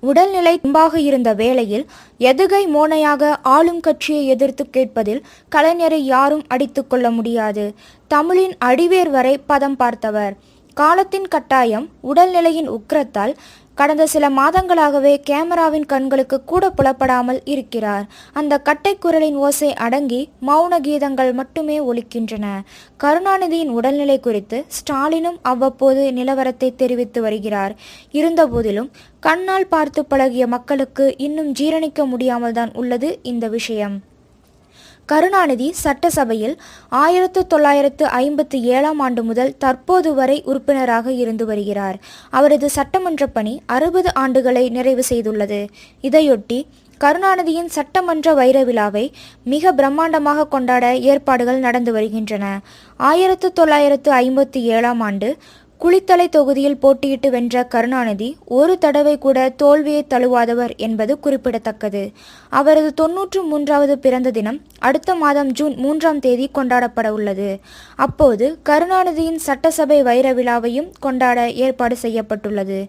உடல்நிலை தும்பாக இருந்த வேளையில் எதுகை மோனையாக ஆளும் கட்சியை எதிர்த்து கேட்பதில் கலைஞரை யாரும் அடித்துக்கொள்ள முடியாது. தமிழின் அடிவேர் வரை பதம் பார்த்தவர். காலத்தின் கட்டாயம் உடல்நிலையின் உக்கிரத்தால் கடந்த சில மாதங்களாகவே கேமராவின் கண்களுக்கு கூட புலப்படாமல் இருக்கிறார். அந்த கட்டைக்குரலின் ஓசை அடங்கி மௌன கீதங்கள் மட்டுமே ஒலிக்கின்றன. கருணாநிதியின் உடல்நிலை குறித்து ஸ்டாலினும் அவ்வப்போது நிலவரத்தை தெரிவித்து வருகிறார். இருந்தபோதிலும் கண்ணால் பார்த்து பழகிய மக்களுக்கு இன்னும் ஜீரணிக்க முடியாமல் தான் உள்ளது இந்த விஷயம். கருணாநிதி சட்டசபையில் ஆயிரத்து தொள்ளாயிரத்து ஐம்பத்தி ஏழாம் ஆண்டு முதல் தற்போது வரை உறுப்பினராக இருந்து வருகிறார். அவரது சட்டமன்ற பணி அறுபது ஆண்டுகளை நிறைவு செய்துள்ளது. இதையொட்டி கருணாநிதியின் சட்டமன்ற வைர விழாவை மிக பிரம்மாண்டமாக கொண்டாட ஏற்பாடுகள் நடந்து வருகின்றன. ஆயிரத்து தொள்ளாயிரத்து ஐம்பத்தி ஏழாம் ஆண்டு குளித்தலை தொகுதியில் போட்டியிட்டு வென்ற கருணாநிதி ஒரு தடவை கூட தோல்வியை தழுவாதவர் என்பது குறிப்பிடத்தக்கது. அவரது தொன்னூற்று மூன்றாவது பிறந்த தினம் அடுத்த மாதம் ஜூன் மூன்றாம் தேதி கொண்டாடப்பட உள்ளது. அப்போது கருணாநிதியின் சட்டசபை வைர விழாவையும் கொண்டாட ஏற்பாடு செய்யப்பட்டுள்ளது.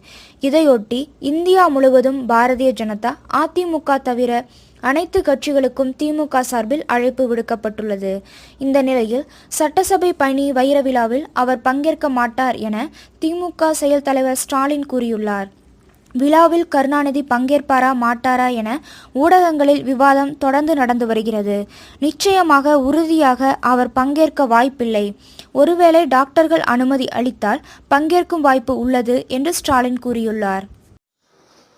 இதையொட்டி இந்தியா முழுவதும் பாரதிய ஜனதா அதிமுக தவிர அனைத்து கட்சிகளுக்கும் திமுக சார்பில் அழைப்பு விடுக்கப்பட்டுள்ளது. இந்த நிலையில் சட்டசபை பணி வைர விழாவில் அவர் பங்கேற்க மாட்டார் என திமுக செயல் தலைவர் ஸ்டாலின் கூறியுள்ளார். விழாவில் கருணாநிதி பங்கேற்பாரா மாட்டாரா என ஊடகங்களில் விவாதம் தொடர்ந்து நடந்து வருகிறது. நிச்சயமாக உறுதியாக அவர் பங்கேற்க வாய்ப்பில்லை. ஒருவேளை டாக்டர்கள் அனுமதி அளித்தால் பங்கேற்கும் வாய்ப்பு உள்ளது என்று ஸ்டாலின் கூறியுள்ளார்.